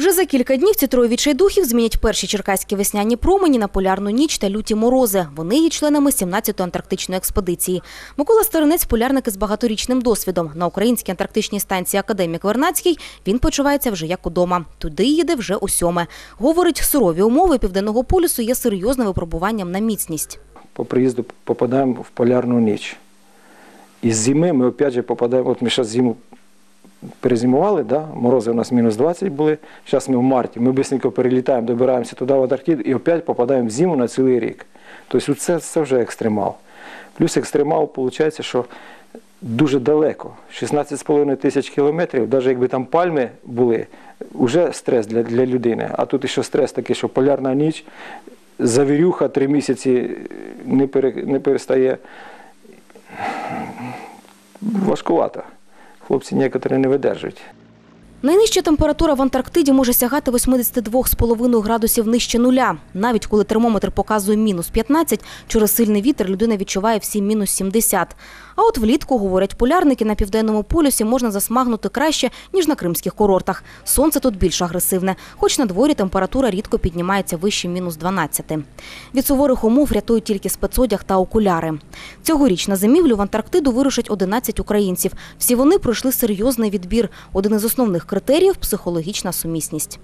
Вже за кілька днів ці троє відчайдухів змінять перші черкаські весняні промені на полярну ніч та люті морози. Вони є членами 17-ї антарктичної експедиції. Микола Старинець – полярник із багаторічним досвідом. На українській антарктичній станції Академік Вернацький він почувається вже як удома. Туди їде вже у сьоме. Говорить, сурові умови Південного полюсу є серйозним випробуванням на міцність. по приїзду попадаємо в полярну ніч. І з зими ми опять же попадаємо, от ми зараз зиму перезимували, да? морози у нас мінус 20 були, зараз ми в марті, ми швидко перелітаємо, добираємося туди в Антарктиду і опять попадаємо в зиму на цілий рік. Тобто це, це вже екстремал. Плюс екстремал, виходить, що дуже далеко, 16,5 тисяч кілометрів, навіть якби там пальми були, вже стрес для, для людини. А тут ще стрес такий, що полярна ніч, завірюха три місяці не, пере, не перестає. Важкувато. Хлопці некоторі не видержують. Найнижча температура в Антарктиді може сягати 82,5 градусів нижче нуля. Навіть коли термометр показує мінус 15, через сильний вітер людина відчуває всі мінус 70. А от влітку, говорять полярники, на південному полюсі можна засмагнути краще, ніж на кримських курортах. Сонце тут більш агресивне, хоч на дворі температура рідко піднімається вище мінус 12. Від суворих умов рятують тільки спецодяг та окуляри. Цьогоріч на зимівлю в Антарктиду вирушать 11 українців. Всі вони пройшли серйозний відбір. Один із основних критеріїв психологічна сумісність.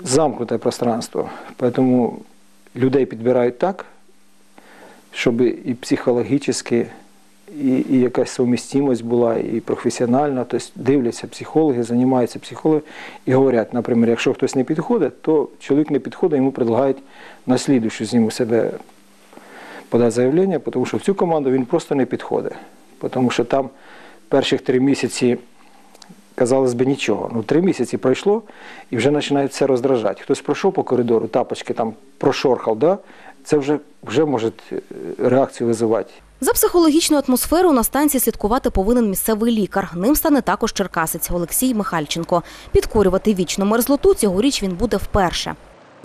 Замкнуте пространство. Тому людей підбирають так, щоб і психологічно, і, і якась совмістимость була, і професіональна. Тобто дивляться психологи, займаються психологи і говорять, наприклад, якщо хтось не підходить, то чоловік не підходить, йому предлагають на слідущу зиму себе подати заявлення, тому що в цю команду він просто не підходить. Тому що там перших три місяці, казалось би, нічого. Ну, три місяці пройшло і вже починає все роздражати. Хтось пройшов по коридору, тапочки там прошорхав, да? це вже, вже може е, реакцію визивати. За психологічну атмосферу на станції слідкувати повинен місцевий лікар. Ним стане також черкасець Олексій Михальченко. Підкорювати вічну мерзлоту цьогоріч він буде вперше.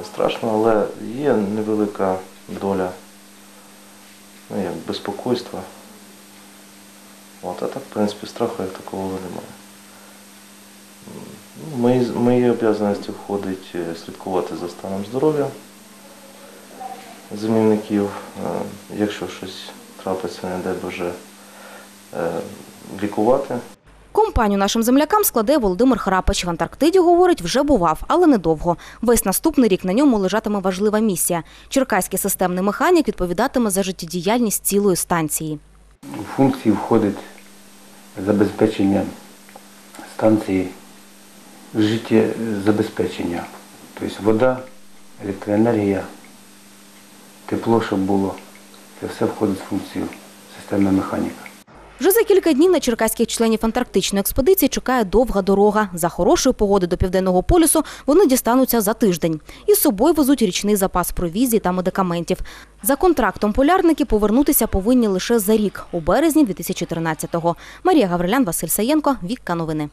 Страшно, але є невелика доля ну, як безпокойства. От, а так, в принципі, страху як такого немає. В Мої, мої обов'язаності входить е, слідкувати за станом здоров'я замівників. Е, Якщо щось трапиться, не дай Боже, е, лікувати. Компанію нашим землякам складе Володимир Храпач. В Антарктиді, говорить, вже бував, але недовго. Весь наступний рік на ньому лежатиме важлива місія. Черкаський системний механік відповідатиме за життєдіяльність цілої станції. У функції входить забезпечення станції життєзабезпечення. Тобто вода, електроенергія, тепло, щоб було. Це все входить в функцію системної механіка. Вже за кілька днів на черкаських членів антарктичної експедиції чекає довга дорога. За хорошої погоди до південного полюсу вони дістануться за тиждень. Із собою везуть річний запас провізії та медикаментів. За контрактом полярники повернутися повинні лише за рік, у березні 2013-го. Марія Гаврилян, Василь Саєнко, Вікка Новини.